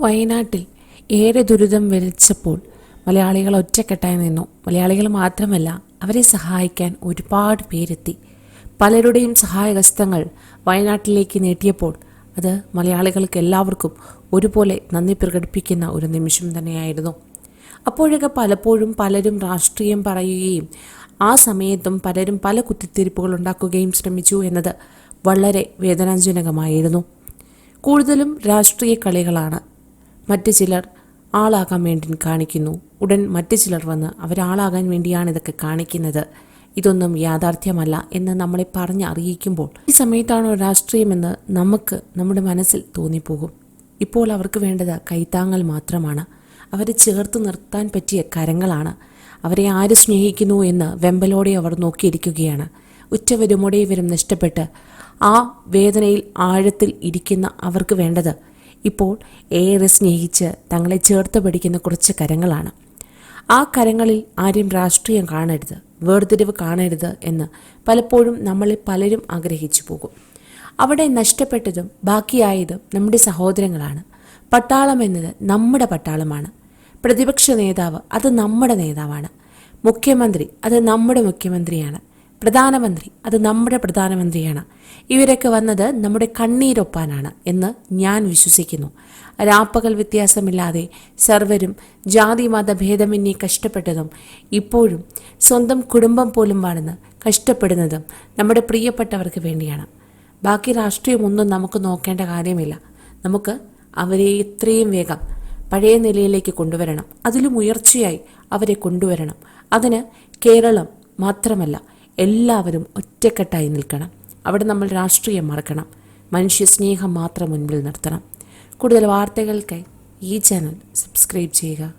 വയനാട്ടിൽ ഏറെ ദുരിതം വലിച്ചപ്പോൾ മലയാളികൾ ഒറ്റക്കെട്ടായി നിന്നു. മലയാളികൾ മാത്രമല്ല അവരെ സഹായിക്കാൻ ഒരുപാട് പേരെത്തി. പലരുടെയും സഹായഹസ്തങ്ങൾ വയനാട്ടിലേക്ക് നീട്ടിയപ്പോൾ അത് മലയാളികൾക്ക് എല്ലാവർക്കും ഒരുപോലെ നന്ദി പ്രകടിപ്പിക്കുന്ന ഒരു നിമിഷം തന്നെയായിരുന്നു. അപ്പോഴൊക്കെ പലപ്പോഴും പലരും രാഷ്ട്രീയം പറയുകയും ആ സമയത്തും പലരും പല കുത്തിത്തിരിപ്പുകൾ ഉണ്ടാക്കുകയും ശ്രമിച്ചു എന്നത് വളരെ വേദനാജനകമായിരുന്നു. കൂടുതലും രാഷ്ട്രീയ കളികളാണ് മറ്റു ചിലർ ആളാകാൻ വേണ്ടി കാണിക്കുന്നു. ഉടൻ മറ്റു ചിലർ വന്ന് അവരാളാകാൻ വേണ്ടിയാണ് ഇതൊക്കെ കാണിക്കുന്നത്. ഇതൊന്നും യാഥാർത്ഥ്യമല്ല എന്ന് നമ്മളെ പറഞ്ഞ് അറിയിക്കുമ്പോൾ ഈ സമയത്താണോ രാഷ്ട്രീയമെന്ന് നമുക്ക് നമ്മുടെ മനസ്സിൽ തോന്നിപ്പോകും. ഇപ്പോൾ അവർക്ക് വേണ്ടത് കൈത്താങ്ങൽ മാത്രമാണ്. അവരെ ചേർത്ത് നിർത്താൻ പറ്റിയ കരങ്ങളാണ്. അവരെ ആര് സ്നേഹിക്കുന്നു എന്ന് വെമ്പലോടെ അവർ നോക്കിയിരിക്കുകയാണ്. ഉറ്റവരും ഉടയവരും നഷ്ടപ്പെട്ട് ആ വേദനയിൽ ആഴത്തിൽ ഇരിക്കുന്ന അവർക്ക് വേണ്ടത് ഇപ്പോൾ ഏറെ സ്നേഹിച്ച് തങ്ങളെ ചേർത്ത് പിടിക്കുന്ന കുറച്ച് കരങ്ങളാണ്. ആ കരങ്ങളിൽ ആരും രാഷ്ട്രീയം കാണരുത് വേർതിരിവ് കാണരുത് എന്ന് പലപ്പോഴും നമ്മളെ പലരും ആഗ്രഹിച്ചു പോകും. അവിടെ നഷ്ടപ്പെട്ടതും ബാക്കിയായതും നമ്മുടെ സഹോദരങ്ങളാണ്. പട്ടാളം എന്നത് നമ്മുടെ പട്ടാളമാണ്. പ്രതിപക്ഷ നേതാവ് അത് നമ്മുടെ നേതാവാണ്. മുഖ്യമന്ത്രി അത് നമ്മുടെ മുഖ്യമന്ത്രിയാണ്. പ്രധാനമന്ത്രി അത് നമ്മുടെ പ്രധാനമന്ത്രിയാണ്. ഇവരൊക്കെ വന്നത് നമ്മുടെ കണ്ണീരൊപ്പാനാണ് എന്ന് ഞാൻ വിശ്വസിക്കുന്നു. രാപ്പകൽ വ്യത്യാസമില്ലാതെ സർവരും ജാതി മത ഭേദമന്യേ കഷ്ടപ്പെട്ടതും ഇപ്പോഴും സ്വന്തം കുടുംബം പോലും വാണെന്ന് കഷ്ടപ്പെടുന്നതും നമ്മുടെ പ്രിയപ്പെട്ടവർക്ക് വേണ്ടിയാണ്. ബാക്കി രാഷ്ട്രീയമൊന്നും നമുക്ക് നോക്കേണ്ട കാര്യമില്ല. നമുക്ക് അവരെ എത്രയും വേഗം പഴയ നിലയിലേക്ക് കൊണ്ടുവരണം. അതിലും ഉയർച്ചയായി അവരെ കൊണ്ടുവരണം. അതിന് കേരളം മാത്രമല്ല എല്ലാവരും ഒറ്റക്കെട്ടായി നിൽക്കണം. അവിടെ നമ്മൾ രാഷ്ട്രീയം മറക്കണം. മനുഷ്യസ്നേഹം മാത്രം മുൻപിൽ നിർത്തണം. കൂടുതൽ വാർത്തകൾക്കായി ഈ ചാനൽ സബ്സ്ക്രൈബ് ചെയ്യുക.